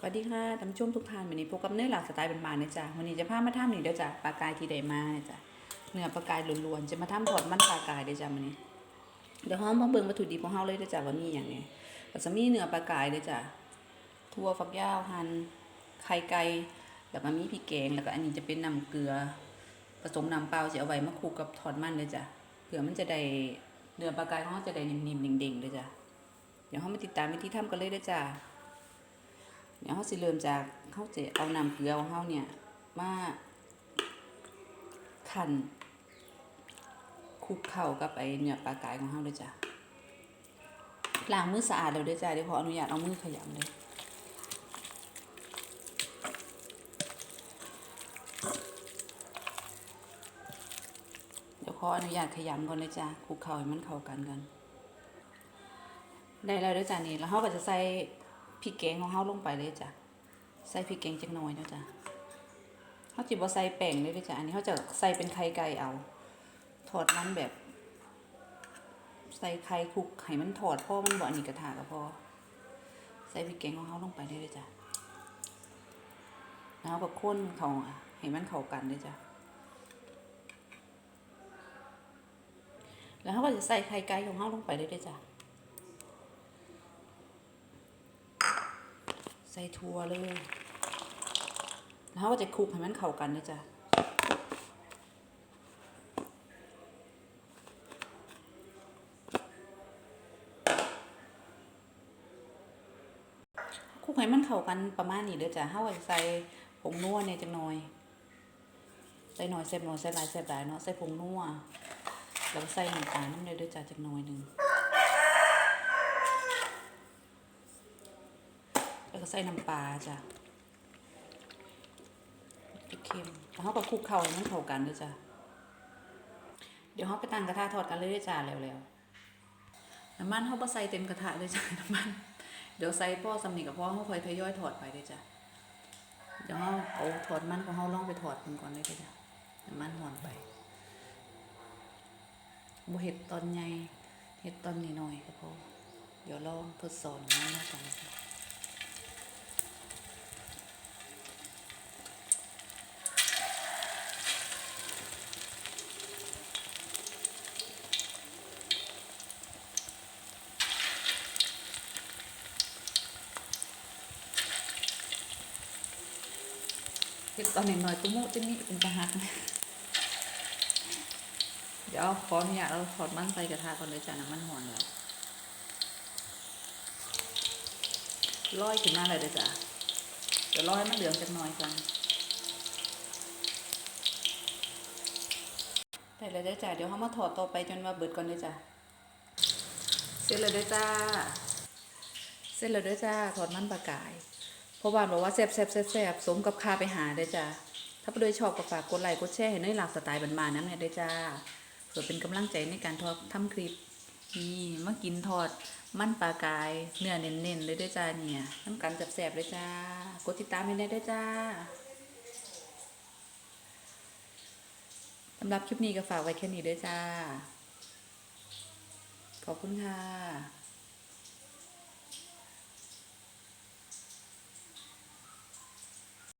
สวัสดีค่ะท่านผู้ชมทุกท่านวันนี้พบกับเนื้อหลักสไตล์เป็นบานๆนะจ๊ะวันนี้จะพามาทำหนี่เดี๋ยวจ้ะปลากายที่ได้มาเนี่ยจ้ะเนื้อปลากายล้วนๆจะมาทำทอดมันปลากายเดี๋ยวจ้ะวันนี้เดี๋ยวเฮามาเบิ่งวัตถุดิบของเฮาเลยเดี๋ยวจ้ะว่ามีอย่างไงก็จะมีเนื้อปลากายเดี๋ยวจ้ะทั่วฝักยาวหั่นไข่ไก่แล้วก็มีพริกแกงแล้วก็อันนี้จะเป็นน้ำเกลือ ผสมน้ำเปล่าจะเอาไว้มาคลุกกับทอดมันเลยจ้ะเผื่อมันจะได้เนื้อปลากายของเฮาจะได้นิ่มๆเด้งๆเลยจ้ะเดี๋ยวเฮามาติดตามวิธีทำกันเลยเด้อจ้ะ เดี๋ยวเขาสิเริ่มจากเขาจะเอาน้ำเกลือของเขาเนี่ยมาขันคลุกเข้ากับไอเนื้อปลากายของเขาเลยจ้ะล้างมือสะอาดแล้วด้วยจ้ะเดี๋ยวขออนุญาตเอามือขยำเลยเดี๋ยวขออนุญาตขยำก่อนเลยจ้ะคลุกเข้าให้มันเข้ากันกัน ได้แล้วด้วยจ้ะนี่แล้วเขาก็จะใส่ พริกแกงของเฮาลงไปเลยจ้ะ ใส่พริกแกงจักหน่อยเนาะจ้ะเฮาจิบ่ใส่แป้งเลยเด้จ้ะ อันนี้เฮาจะใส่เป็นไข่ไก่เอา ทอดมันแบบ ใส่ไข่คลุกให้มันทอดพอมันบ่อันนี้กระทะก็พอ ใส่พริกแกงของเฮาลงไปเลยเด้จ้ะแล้วก็ข้นเขาให้มันเข้ากันเด้จ้ะแล้วเฮาก็จะใส่ไข่ไก่ของเฮาลงไปเลยเด้จ้ะ ส่ถั่วเลยแล้วเราก็จะคลุกให้มันเข้ากันนะจ๊ะคลุกให้มันเข้ากันประมาณนี้เด้อจ้ะเฮาก็จะใส่ผงนัวเนี่ยจังหน่อย ใส่หน่อยใส่หน่อยใส่หลายใส่หลายเนาะใส่ผงนัวแล้วใส่น้ำตาลน้ำเลยเด้อจ้ะจังหน่อยหนึ่ง แล้วก็ ใส่น้ำปลาจ้ะพริกเค็มแล้วเขาก็คลุกเข้าให้มันเข้ากันด้วยจ้ะ เดี๋ยวเขาไปตั้งกระทะทอดกันเลยด้อจ้าแล้วๆน้ำมันเขาบ่ใส่เต็มกระทะเลยจ้ะน้ำมัน เดี๋ยวใส่พ่อสำนีกับพ่อเขาคอยทยอยถอดไปเลยจ้ะ เดี๋ยวเขาเอาถอดมันของเขาลองไปถอดมันก่อนเลยด้อจ้ะ น้ำมันหอนไปบเห็ดตอนใหญ่เห็ดตอนน้อยก็พอเดี๋ยวลองทดสอบน้ำมันก่อนจ้ะ เห็ดตอนน้อยตุ้มูจะมีเป็นตะหักเดี๋ยวขออนุญาตเราถอดมันใส่กระทะก่อนเลยจ้ะน้ำมันหอนแล้วลอยขึ้นมาเลยเด้อจ้ะเดี๋ยวรอให้มันเหลืองจักหน่อยก่อนแต่เลยเด้อจ้ะเดี๋ยวเขามาถอดต่อไปจนว่าเบิดก่อนเลยจ้ะเสร็จเลยเด้อจ้า เสร็จแล้วเด้อจ้าถอดมันปลากาย พราะว่าบอกว่าแซ่บแซ่บแซ่บแซ่บสมกับค่าไปหาเด้จ้าถ้าผู้ใดชอบก็ฝากกดไลค์กดแชร์ให้ในหลักสไตล์บานๆนั้นเนี่ยเด้จ้าเพื่อเป็นกำลังใจในการทอดทำคลิปนี่มากินทอดมันปลากายเนื้อเน้นๆเลยเด้อจ้าเนี่ยน้ำกันแซ่บๆเลยจ้ากดติดตามให้ได้เด้อจ้าสำหรับคลิปนี้ก็ฝากไว้แค่นี้เด้อจ้า ขอบคุณค่ะ